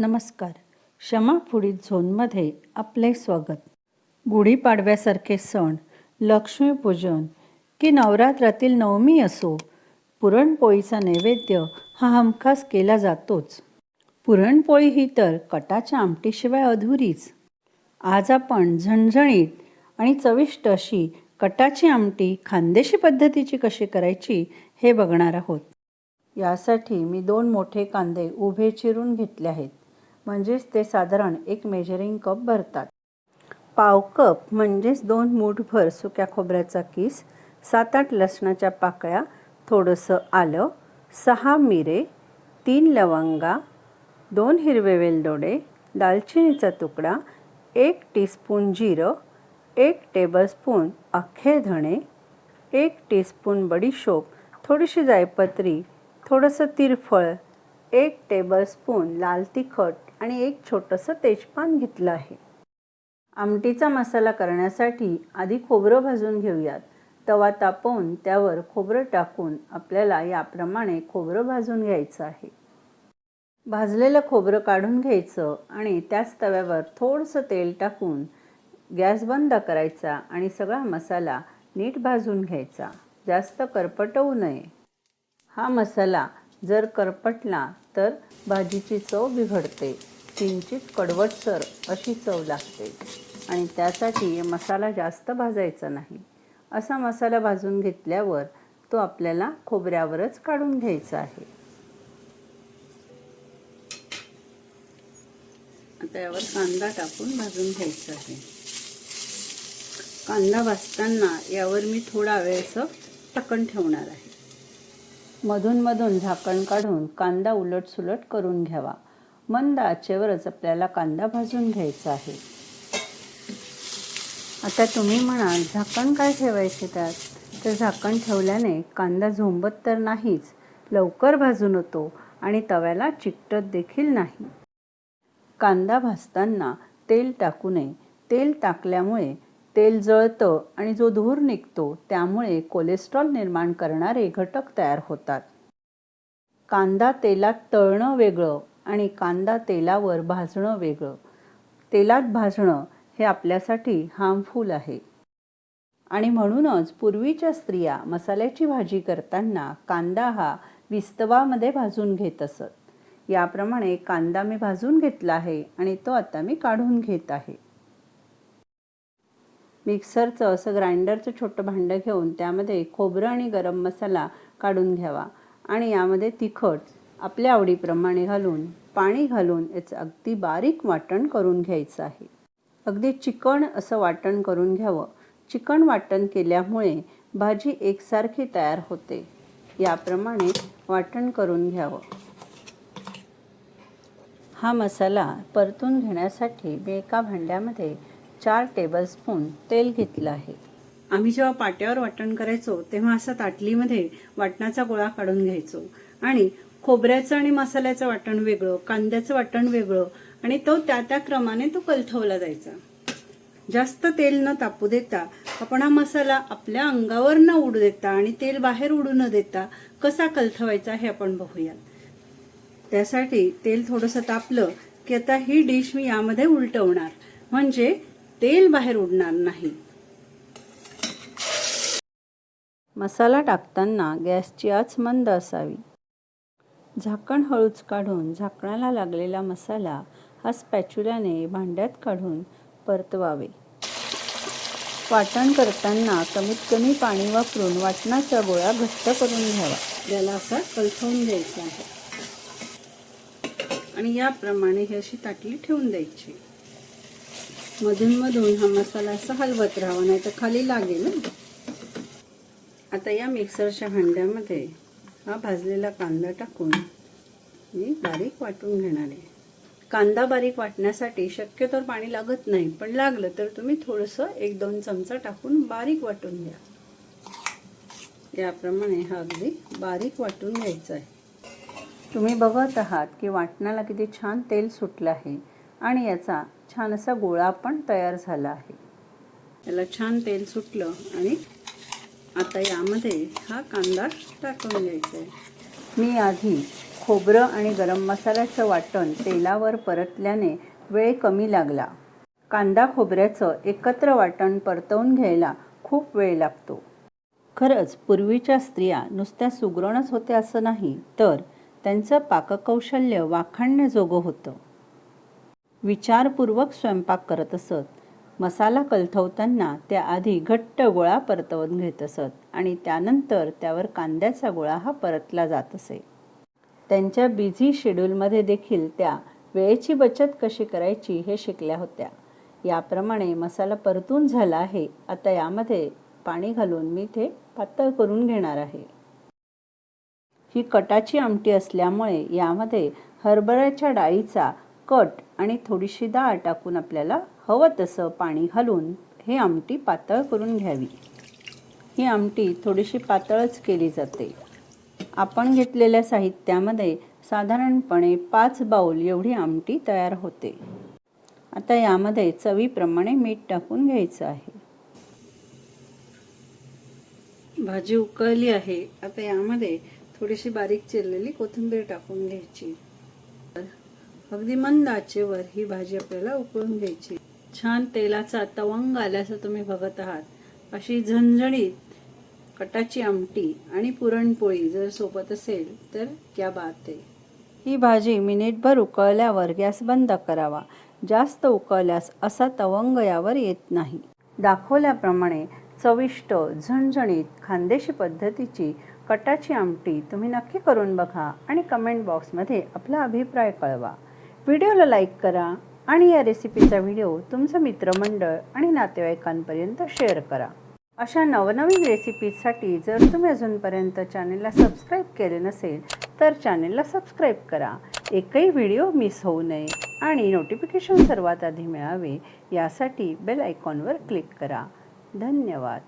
नमस्कार. क्षमा फुडीत झोनमध्ये आपले स्वागत. गुढीपाडव्यासारखे सण लक्ष्मीपूजन की नवरात्रातील नवमी असो पुरणपोळीचा नैवेद्य हा हमखास केला जातोच. पुरणपोळी ही तर कटाच्या आमटीशिवाय अधुरीच. आज आपण झणझणीत आणि चविष्ट अशी कटाची आमटी खानदेशी पद्धतीची कशी करायची हे बघणार आहोत. यासाठी मी दोन मोठे कांदे उभे चिरून घेतले आहेत. म्हणजेच ते साधारण एक मेजरिंग कप भरतात. पाव कप म्हणजेच दोन मूठभर सुक्या खोबऱ्याचा किस सात आठ लसणाच्या पाकळ्या थोडंसं आलं सहा मिरे तीन लवंगा दोन हिरवे वेलदोडे दालचिनीचा तुकडा एक टीस्पून जिरं एक टेबलस्पून अख्खे धणे एक टीस्पून बडीशोप थोडीशी जायपत्री थोडंसं तिरफळ एक टेबलस्पून लाल तिखट आणि एक छोटंसं तेजपान घेतलं आहे. आमटीचा मसाला करण्यासाठी आधी खोबरं भाजून घेऊयात. तवा तापवून त्यावर खोबरं टाकून आपल्याला याप्रमाणे खोबरं भाजून घ्यायचं आहे. भाजलेलं खोबरं काढून घ्यायचं आणि त्याच तव्यावर थोडंसं तेल टाकून गॅस बंद करायचा आणि सगळा मसाला नीट भाजून घ्यायचा. जास्त करपटवू नये. हा मसाला जर करपटला तर भाजीची चव बिघडते. किंचित कडवटसर अशी चव लागते. आणि त्यासाठी मसाला जास्त भाजायचा नाही. असा मसाला भाजून घेतल्यावर तो आपल्याला खोबऱ्यावरच काढून घ्यायचा आहे. आता यावर कांदा टाकून भाजून घ्यायचा आहे. कांदा भाजताना यावर मी थोडा वेळचं टकन ठेवणार आहे. मधून मधून झाकण काढून कांदा उलटसुलट करून घ्यावा. मंद आचेवरच आपल्याला कांदा भाजून घ्यायचा आहे. आता तुम्ही म्हणाल झाकण काय ठेवायचे त्यात? तर झाकण ठेवल्याने कांदा झोंबत तर नाहीच लवकर भाजून होतो आणि तव्याला चिकटत देखील नाही. कांदा भाजताना तेल टाकू नये. तेल टाकल्यामुळे तेल जळतं आणि जो धूर निघतो त्यामुळे कोलेस्ट्रॉल निर्माण करणारे घटक तयार होतात. कांदा तेलात तळणं वेगळं आणि कांदा तेलावर भाजणं वेगळं. तेलात भाजणं हे आपल्यासाठी हार्मफुल आहे. आणि म्हणूनच पूर्वीच्या स्त्रिया मसाल्याची भाजी करताना कांदा हा विस्तवामध्ये भाजून घेत असत. याप्रमाणे कांदा मी भाजून घेतला आहे आणि तो आता मी काढून घेत आहे. मिक्सरचं असं ग्राइंडरचं छोटं भांडं घेऊन त्यामध्ये खोबरं आणि गरम मसाला काढून घ्यावा. आणि यामध्ये तिखट आपल्या आवडीप्रमाणे घालून पाणी घालून याचं अगदी बारीक वाटण करून घ्यायचं आहे. अगदी चिकण असं वाटण करून घ्यावं. चिकण वाटण केल्यामुळे भाजी एकसारखी तयार होते. याप्रमाणे वाटण करून घ्यावं. हा मसाला परतून घेण्यासाठी मी एका भांड्यामध्ये चार टेबलस्पून तेल घेतलं आहे. आम्ही जेव्हा पाट्यावर वाटण करायचो तेव्हा असा ताटलीमध्ये वाटणाचा गोळा काढून घ्यायचो. आणि खोबऱ्याचं आणि मसाल्याचं वाटण वेगळं कांद्याचं वाटण वेगळं आणि तो त्या त्या क्रमाने तो कलथवला जायचा. जास्त तेल न तापू देता आपण हा मसाला आपल्या अंगावर न उडू देता आणि तेल बाहेर उडू न देता कसा कलथवायचा हे आपण बघूयात त्यासाठी तेल थोडंसं तापलं की आता ही डिश मी यामध्ये उलटवणार. म्हणजे तेल बाहेर उडणार नाही. मसाला टाकताना गॅसची आच मंद असावी. झाकण हळूच काढून झाकणाला लागलेला मसाला हा स्पॅच्युल्याने भांड्यात काढून परतवावे. वाटण करताना कमीत कमी पाणी वापरून वाटणाचा गोळा घट्ट करून घ्यावा. याला असा कलथवून घ्यायचा आहे. आणि याप्रमाणे ही अशी ताटली ठेवून द्यायची. मधून मधून हा मसाला असा हलवत राहावा नाही तर खाली लागेल ना आता या मिक्सरच्या भांड्यामध्ये हा भाजलेला कांदा टाकून मी बारीक वाटून घेणार आहे. कांदा बारीक वाटण्यासाठी शक्यतोवर पाणी लागत नाही पण लागलं तर तुम्ही थोडंसं एक दोन चमचा टाकून बारीक वाटून घ्या. याप्रमाणे हा अगदी बारीक वाटून घ्यायचा आहे. तुम्ही बघत आहात की वाटणाला किती छान तेल सुटलं आहे आणि याचा छान असा गोळा पण तयार झाला आहे. याला छान तेल सुटलं आणि आता यामध्ये हा कांदा टाकून घ्यायचा आहे. मी आधी खोबरं आणि गरम मसाल्याचं वाटण तेलावर परतल्याने वेळ कमी लागला. कांदा खोबऱ्याचं एकत्र वाटण परतवून घ्यायला खूप वेळ लागतो. खरंच पूर्वीच्या स्त्रिया नुसत्या सुगरणच होत्या असं नाही तर त्यांचं पाककौशल्य वाखाणण्याजोगं होतं. विचारपूर्वक स्वयंपाक करत असत. मसाला कलथवताना त्या आधी घट्ट गोळा परतवून घेत असत आणि त्यानंतर त्यावर कांद्याचा गोळा हा परतला जात असे. त्यांच्या बिझी शेड्यूलमध्ये देखील त्या वेळेची बचत कशी करायची हे शिकल्या होत्या. याप्रमाणे मसाला परतून झाला आहे. आता यामध्ये पाणी घालून मी ते पातळ करून घेणार आहे. ही कटाची आमटी असल्यामुळे यामध्ये हरभऱ्याच्या डाळीचा कट आणि थोडीशी डाळ टाकून आपल्याला हवं तसं पाणी घालून ही आमटी पातळ करून घ्यावी. ही आमटी थोडीशी पातळच केली जाते. आपण घेतलेल्या साहित्यामध्ये साधारणपणे पाच बाऊल एवढी आमटी तयार होते. आता यामध्ये चवीप्रमाणे मीठ टाकून घ्यायचं आहे. भाजी उकळली आहे. आता यामध्ये थोडीशी बारीक चिरलेली कोथिंबीर टाकून घ्यायची. अगदी मंद आचेवर ही भाजी आपल्याला उकळून घ्यायची. छान तेलाचा तवंग आल्याचं तुम्ही बघत आहात. अशी झणझणीत कटाची आमटी आणि पुरणपोळी जर सोबत असेल तर क्या बात आहे ही भाजी मिनिटभर उकळल्यावर गॅस बंद करावा. जास्त उकळल्यास असा तवंग यावर येत नाही. दाखवल्याप्रमाणे चविष्ट झणझणीत खानदेशी पद्धतीची कटाची आमटी तुम्ही नक्की करून बघा आणि कमेंट बॉक्समध्ये आपला अभिप्राय कळवा. व्हिडिओला लाईक करा आणि या रेसिपीचा व्हिडिओ तुमचं मित्रमंडळ आणि नातेवाईकांपर्यंत शेअर करा. अशा नवनवीन रेसिपीजसाठी जर तुम्ही अजूनपर्यंत चॅनेलला सबस्क्राईब केले नसेल तर चॅनेलला सबस्क्राईब करा. एकही व्हिडिओ मिस होऊ नये आणि नोटिफिकेशन सर्वात आधी मिळावे यासाठी बेल आयकॉनवर क्लिक करा. धन्यवाद.